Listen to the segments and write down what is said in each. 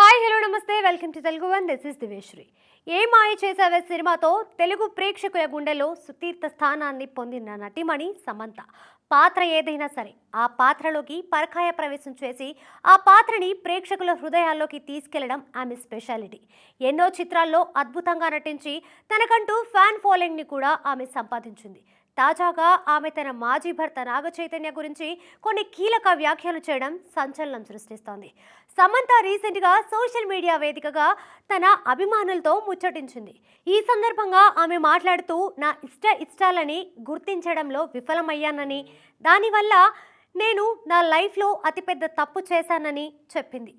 Hi hello నమస్తే. Welcome to Telugu one. This is దివేశ్రీ Ye Maaya Chesave సినిమాతో? తెలుగు ప్రేక్షకుల గుండెలో సుతీర్థ స్థానాన్ని పొందిన నటిమణి సమంత. పాత్ర ఏదైనా సరే ఆ పాత్రలోకి పరకాయ ప్రవేశం చేసి ఆ పాత్రని ప్రేక్షకుల హృదయాల్లోకి తీసుకెళ్ళడం ఆమె స్పెషాలిటీ. ఎన్నో చిత్రాల్లో అద్భుతంగా నటించి తనకంటూ ఫ్యాన్ ఫాలోయింగ్ని కూడా ఆమె సంపాదించింది. తాజాగా ఆమె తన మాజీ భర్త నాగ చైతన్య గురించి కొన్ని కీలక వ్యాఖ్యలు చేయడం సంచలనం సృష్టిస్తోంది. సమంత రీసెంట్గా సోషల్ మీడియా వేదికగా తన అభిమానులతో ముచ్చటించింది. ఈ సందర్భంగా ఆమె మాట్లాడుతూ నా ఇష్ట ఇష్టాలని గుర్తించడంలో విఫలమయ్యానని దానివల్ల నేను నా లైఫ్లో అతిపెద్ద తప్పు చేశానని చెప్పింది.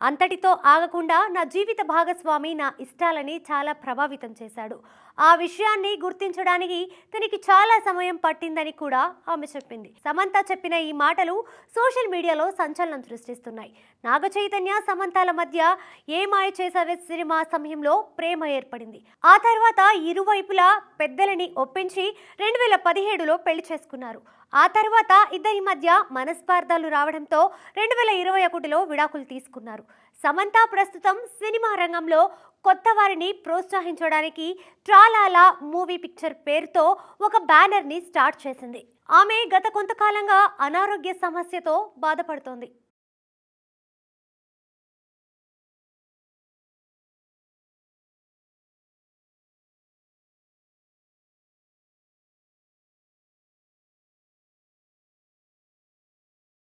అంతటితో ఆగకుండా నా జీవిత భాగస్వామి నా ఇష్టాలని చాలా ప్రభావితం చేశాడు. ఆ విషయాన్ని గుర్తించడానికి తనకి చాలా సమయం పట్టిందని కూడా ఆమె చెప్పింది. సమంత చెప్పిన ఈ మాటలు సోషల్ మీడియాలో సంచలనం సృష్టిస్తున్నాయి. నాగ చైతన్య సమంతాల మధ్య ఏ మాయ చేసావే సినిమా సమయంలో ప్రేమ ఏర్పడింది. ఆ తర్వాత ఇరువైపులా పెద్దలని ఒప్పించి రెండు వేల పదిహేడులో పెళ్ళి చేసుకున్నారు. ఆ తర్వాత ఇద్దరి మధ్య మనస్పార్థాలు రావడంతో రెండు వేల ఇరవై ఒకటిలో విడాకులు తీసుకున్నారు. సమంత ప్రస్తుతం సినిమా రంగంలో కొత్త వారిని ప్రోత్సహించడానికి ట్రాలాలా మూవీ పిక్చర్ పేరుతో ఒక బ్యానర్ని స్టార్ట్ చేసింది. ఆమె గత కొంతకాలంగా అనారోగ్య సమస్యతో బాధపడుతోంది.